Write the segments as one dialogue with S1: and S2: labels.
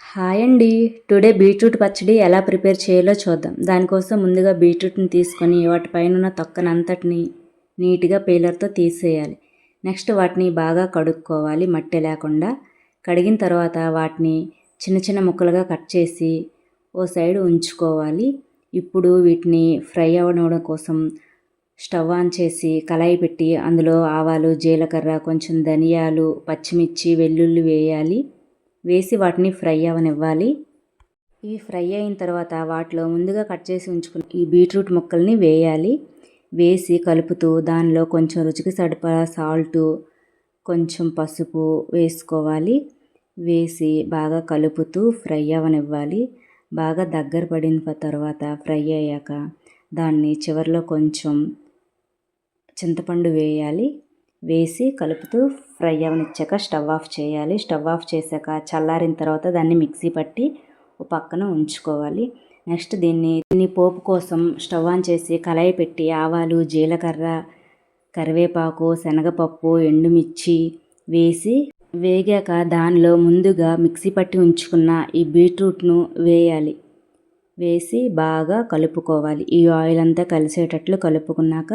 S1: Hi అండి. Today beetroot పచ్చడి ఎలా ప్రిపేర్ చేయాలో చూద్దాం. దానికోసం ముందుగా బీట్రూట్ని తీసుకొని వాటిపైన ఉన్న తొక్కనంతటిని నీట్గా పీలర్తో తీసేయాలి. నెక్స్ట్ వాటిని బాగా కడుక్కోవాలి మట్టి లేకుండా. కడిగిన తర్వాత వాటిని చిన్న చిన్న ముక్కలుగా కట్ చేసి ఓ సైడ్ ఉంచుకోవాలి. ఇప్పుడు వీటిని ఫ్రై అవ్వడం కోసం స్టవ్ ఆన్ చేసి కళాయి పెట్టి అందులో ఆవాలు జీలకర్ర కొంచెం ధనియాలు పచ్చిమిర్చి వెల్లుల్లి వేయాలి. వేసి వాటిని ఫ్రై అవనివ్వాలి. ఇవి ఫ్రై అయిన తర్వాత వాటిలో ముందుగా కట్ చేసి ఉంచుకున్న ఈ బీట్రూట్ ముక్కల్ని వేయాలి. వేసి కలుపుతూ దానిలో కొంచెం రుచికి సరిపడా సాల్టు కొంచెం పసుపు వేసుకోవాలి. వేసి బాగా కలుపుతూ ఫ్రై అవనివ్వాలి. బాగా దగ్గర పడిన తర్వాత ఫ్రై అయ్యాక దాన్ని చివరిలో కొంచెం చింతపండు వేయాలి. వేసి కలుపుతూ ఫ్రై అవనిచ్చాక స్టవ్ ఆఫ్ చేయాలి. స్టవ్ ఆఫ్ చేశాక చల్లారిన తర్వాత దాన్ని మిక్సీ పట్టి ఒక పక్కన ఉంచుకోవాలి. నెక్స్ట్ దీన్ని దీన్ని పోపు కోసం స్టవ్ ఆన్ చేసి కళాయి పెట్టి ఆవాలు జీలకర్ర కరివేపాకు శనగపప్పు ఎండుమిర్చి వేసి వేగాక దానిలో ముందుగా మిక్సీ పట్టి ఉంచుకున్న ఈ బీట్రూట్ను వేయాలి. వేసి బాగా కలుపుకోవాలి. ఈ ఆయిల్ అంతా కలిసేటట్లు కలుపుకున్నాక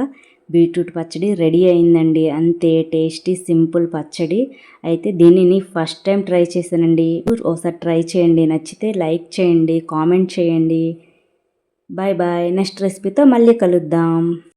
S1: బీట్రూట్ పచ్చడి రెడీ అయిందండి. అంతే టేస్టీ సింపుల్ పచ్చడి. అయితే దీనిని ఫస్ట్ టైం ట్రై చేశానండి. ఒకసారి ట్రై చేయండి. నచ్చితే లైక్ చేయండి కామెంట్ చేయండి. Bye bye. నెక్స్ట్ రెసిపీతో మళ్ళీ కలుద్దాం.